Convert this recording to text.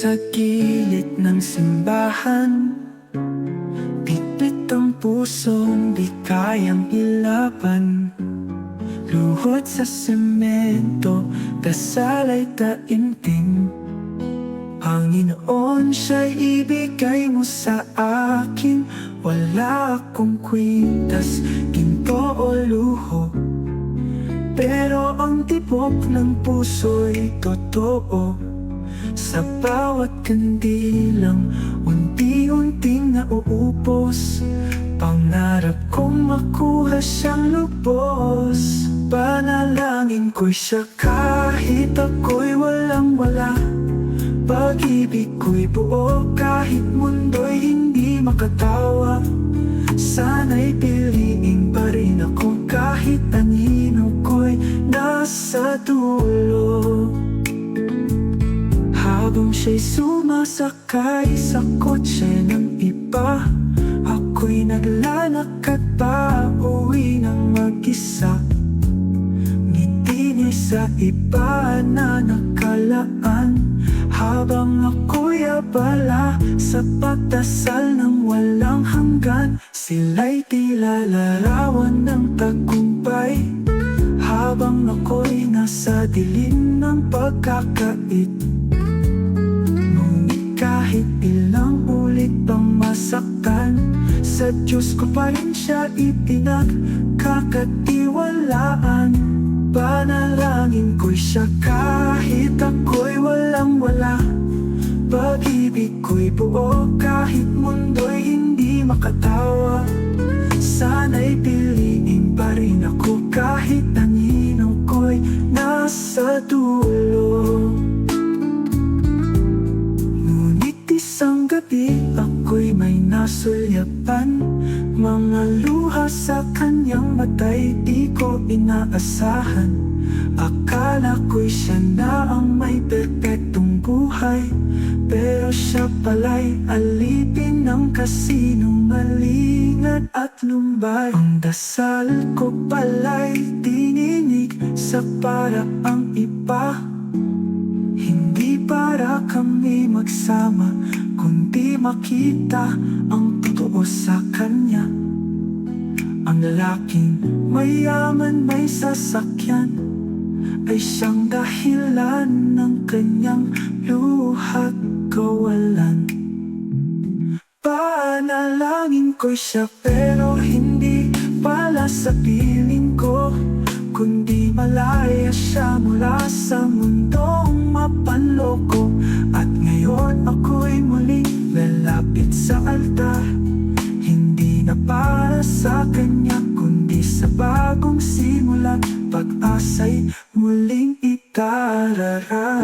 sa gilid ng simbahan. Bitbit ang pusong di kayang ilaban. Luhod sa semento, dasal ay taimtim Panginoon, siya'y ibigay mo sa akin. Wala akong kwintas, ginto o luho. Pero ang tibok ng puso'y totoo Sa bawat kandilang unti-unting nauupos Pangarap kong makuha siyang lubos. Panalangin ko'y siya kahit ako'y walang wala. Pag-ibig ko'y buo kahit mundo'y hindi makatawa. Sana'y piliin pa rin ako kahit anino ko'y nasa dulo Habang siya'y sumasakay sa kotse ng iba. Ako'y naglalakad pa uwi ng mag-isa. Ngiti niya sa iba na nakalaan. Habang ako'y abala sa pagdasal ng walang hanggan Sila'y tila larawan ng tagumpay. Habang ako'y nasa dilim ng pagkakait kahit ilang ulit pang masaktan Sa Diyos ko pa rin siya ipinagkakatiwalaan Panalangin ko'y siya kahit ako'y walang wala. Pag-ibig ko'y buo kahit mundo'y hindi makatawa. Sana'y piliin pa rin ako kahit gabi ako'y may nasulyapan. Mga luha sa kanyang matay di ko inaasahan. Akala ko'y siya na ang may perpektong buhay. Pero siya pala'y alipin ng kasinungalingan at lumbay. Ang dasal ko pala'y dininig sa paraang iba. Hindi para kami magsama Kundi makita ang totoo sa kanya. Ang lalaking mayaman may sasakyan Ay siyang dahilan ng kanyang luhat kawalan. Panalangin ko siya pero hindi pala sa piling ko Kundi malaya siya mula sa mundong mapanloko sa altar Hindi na para sa kanya kundi sa bagong simula. Pag-asa'y muling itarara